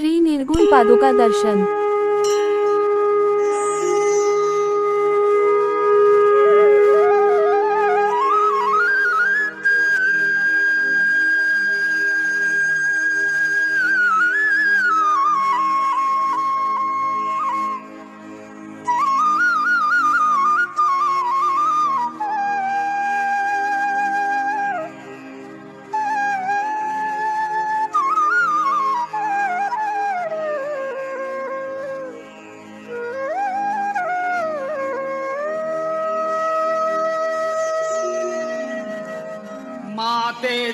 श्री निर्गुण पादुका दर्शन.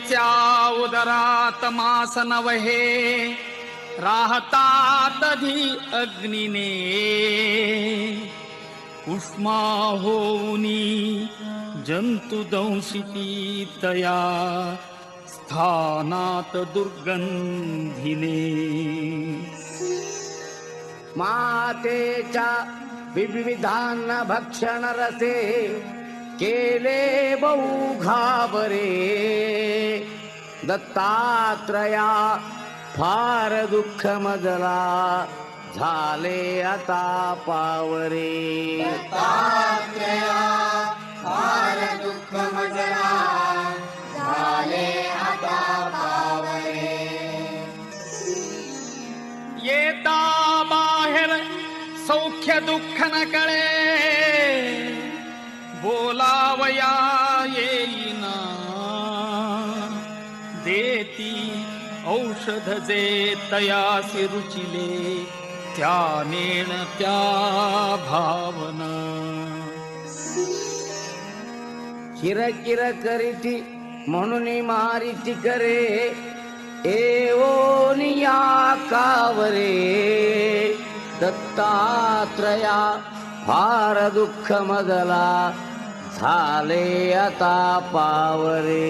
स्या उदरातमासनवहे वहे राहतात् अधि अग्निने। कुष्माहोनि जन्तुदंशि स्थानात् दुर्गन्धिने। माते च विविधान्न भक्षणरसे केले बहु घाबरे दत्तात्रया फार दुःख मजला झाले आता पावरे. येता बाहेर सौख्य दुःख न कळे बोलावया येईना. देती औषध जे तयासी रुचिले त्या नेण त्या भावना. किरकिर करीती म्हणून मारिती करे एवोनिया कावरे. दत्तात्रया फार दुःख मजला झाले आता पावरे.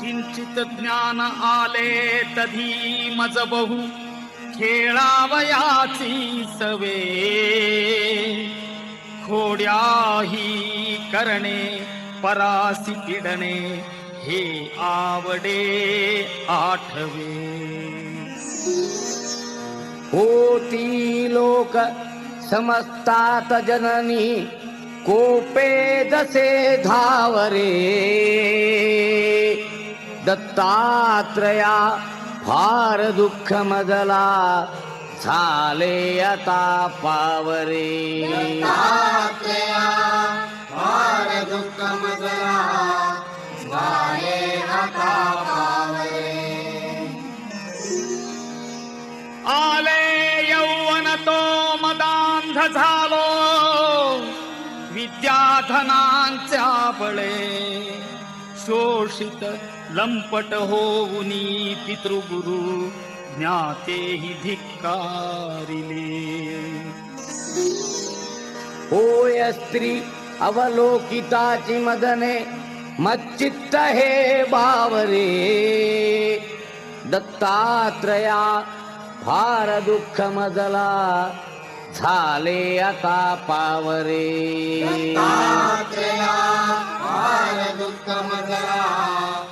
किंचित ज्ञान आले तधी मज बहु खेळावयाची सवे. खोड्याही करणे परासी पिडणे हे आवडे आठवे. होती लोक समजतात जननी कोपे जसे धावरे. दत्तात्रया फार दुःख मजला झाले आता पावरे. आले यौवन तो मदांध झालो विद्याधनांच्या बळे शोषित लंपट होऊनी पितृगुरु ज्ञातेही धिक्कारिले होय स्त्री अवलोकिताची मदने मच्चित्त हे बावरे। दत्तात्रया फार दुःख मजला झाले आता पावरे। रोगे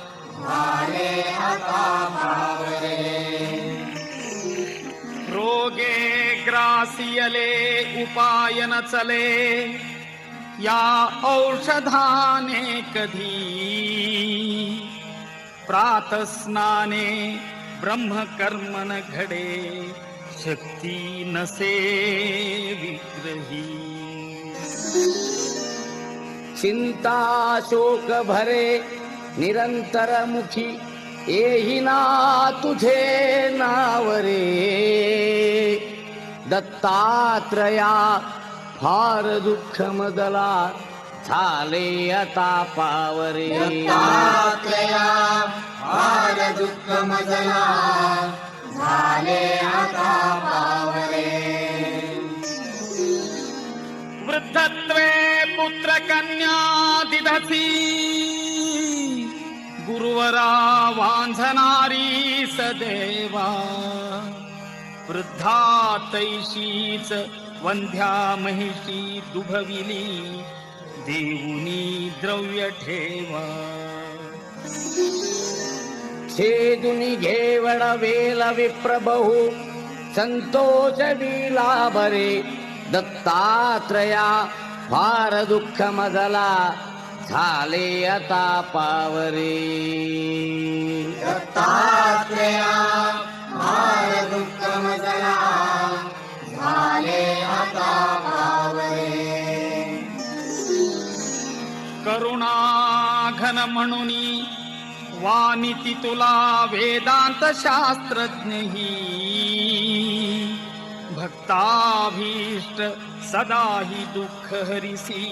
सियले उपायन चले। या औषधाने कथी प्रातस्नाने ब्रह्मकर्मण घडे शक्ति न से विग्रही। चिन्ताशोकभरे निरन्तरमुखि एहि ना तुझे नावरे। दत्तात्रया फार दुःख मदला झाले आता पावरे. वृद्धत्वे पुत्र कन्या दिधसी गुरुवरा वांझनारी सदेवा. वृद्धा तैशीच वंध्या महिषी दुभविली देऊनी द्रव्य ठेवा. छेदुनी घेवण वेल विप्रबहू संतोष विला बरे दत्तात्रया फार दुःख मजला झाले आता पावरे. भारदुःखमजला काले हता पावरे करुणाघनमणुनि वानिति तुला वेदान्तशास्त्रज्ञैः भक्ताभीष्ट सदा हि दुःखहरिषि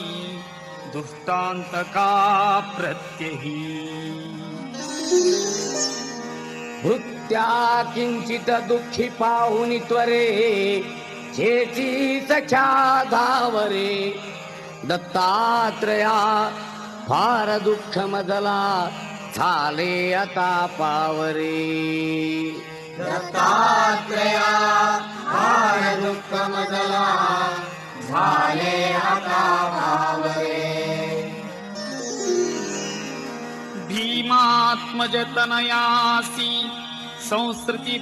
दुष्टान्तका दुष्टान्तकाप्रत्ययी भृत्या किंचित दुःखी पाहुनी त्वरे चेची सख्या धावरे. दत्तात्रया फार दुःख मजला झाले आता पावरे. भीमात्मजतनयासी संस्कृती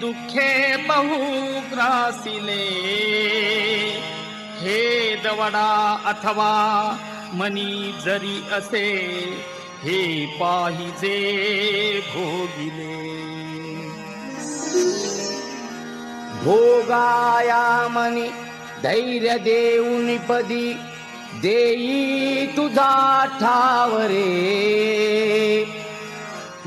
दुःखे बहुग्रासिले हे दवडा अथवा मनी जरी असे हे पाहिजे भोगिले भोगाया मनी धैर्य देऊन पदी देई तुझा ठावरे